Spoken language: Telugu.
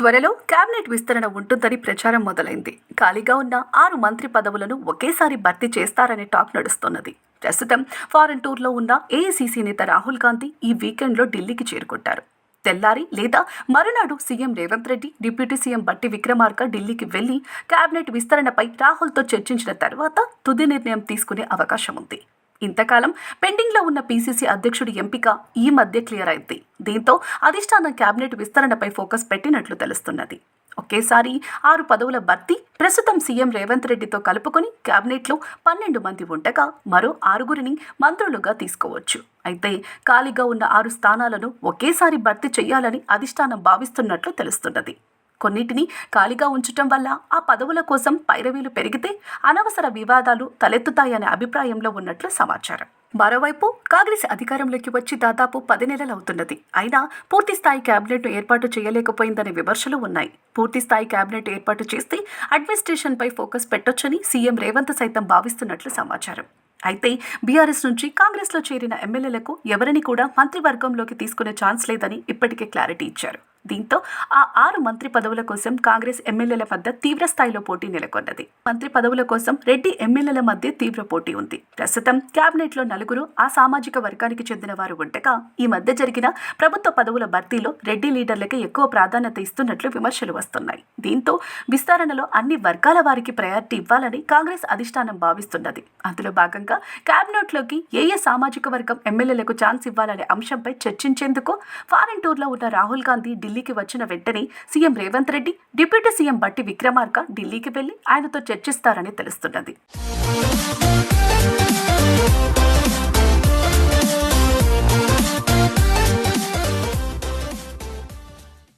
త్వరలో కేబినెట్ విస్తరణ ఉంటుందని ప్రచారం మొదలైంది. ఖాళీగా ఉన్న ఆరు మంత్రి పదవులను ఒకేసారి భర్తీ చేస్తారనే టాక్ నడుస్తున్నది. ప్రస్తుతం ఫారెన్ టూర్లో ఉన్న ఏఐసీసీ నేత రాహుల్ గాంధీ ఈ వీకెండ్లో ఢిల్లీకి చేరుకుంటారు. తెల్లారి లేదా మరునాడు CM Revanth Reddy deputy CM Bhatti Vikramarka ఢిల్లీకి వెళ్ళి కేబినెట్ విస్తరణపై రాహుల్తో చర్చించిన తర్వాత తుది నిర్ణయం తీసుకునే అవకాశం ఉంది ఇంతకాలం పెండింగ్లో ఉన్న పీసీసీ అధ్యక్షుడి ఎంపిక ఈ మధ్య క్లియర్ అయింది. దీంతో అధిష్టానం కేబినెట్ విస్తరణపై ఫోకస్ పెట్టినట్లు తెలుస్తున్నది. ఒకేసారి ఆరు పదవుల భర్తీ ప్రస్తుతం సీఎం రేవంత్ రెడ్డితో కలుపుకొని కేబినెట్లో పన్నెండు మంది ఉండగా మరో ఆరుగురిని మంత్రులుగా తీసుకోవచ్చు. అయితే ఖాళీగా ఉన్న ఆరు స్థానాలను ఒకేసారి భర్తీ చేయాలని అధిష్టానం భావిస్తున్నట్లు తెలుస్తున్నది. కొన్నిటిని ఖాళీగా ఉంచటం వల్ల ఆ పదవుల కోసం పైరవీలు పెరిగితే అనవసర వివాదాలు తలెత్తుతాయనే అభిప్రాయంలో ఉన్నట్లు సమాచారం. మరోవైపు కాంగ్రెస్ అధికారంలోకి వచ్చి దాదాపు పది నెలలు అవుతున్నది. అయినా పూర్తి స్థాయి ఏర్పాటు చేయలేకపోయిందనే విమర్శలు ఉన్నాయి. పూర్తి స్థాయి ఏర్పాటు చేస్తే అడ్మినిస్ట్రేషన్పై ఫోకస్ పెట్టొచ్చని సీఎం రేవంత్ సైతం భావిస్తున్నట్లు సమాచారం. అయితే బీఆర్ఎస్ నుంచి కాంగ్రెస్లో చేరిన ఎమ్మెల్యేలకు ఎవరిని కూడా మంత్రివర్గంలోకి తీసుకునే ఛాన్స్ లేదని ఇప్పటికే క్లారిటీ ఇచ్చారు. దీంతో ఆ ఆరు మంత్రి పదవుల కోసం కాంగ్రెస్ ఎమ్మెల్యేల మధ్య తీవ్ర స్థాయిలో పోటీ నెలకొన్నది. మంత్రి పదవుల కోసం రెడ్డి ఎమ్మెల్యేల మధ్య తీవ్ర పోటీ ఉంది. ప్రస్తుతం కేబినెట్లో నలుగురు ఆ సామాజిక వర్గానికి చెందిన వారు ఉండగా ఈ మధ్య జరిగిన ప్రభుత్వ పదవుల భర్తీలో రెడ్డి లీడర్లకి ఎక్కువ ప్రాధాన్యత ఇస్తున్నట్లు విమర్శలు వస్తున్నాయి. దీంతో విస్తరణలో అన్ని వర్గాల వారికి ప్రయారిటీ ఇవ్వాలని కాంగ్రెస్ అధిష్టానం భావిస్తున్నది. అందులో భాగంగా కేబినెట్లోకి ఏ ఏ సామాజిక వర్గం ఎమ్మెల్యేలకు ఛాన్స్ ఇవ్వాలనే అంశంపై చర్చించేందుకు ఫారెన్ టూర్లో ఉన్న రాహుల్ గాంధీ ఢిల్లీకి వచ్చిన వెంటనే CM Revanth Reddy deputy CM Bhatti Vikramarka ఢిల్లీకి వెళ్ళి ఆయనతో చర్చిస్తారని తెలుస్తున్నది.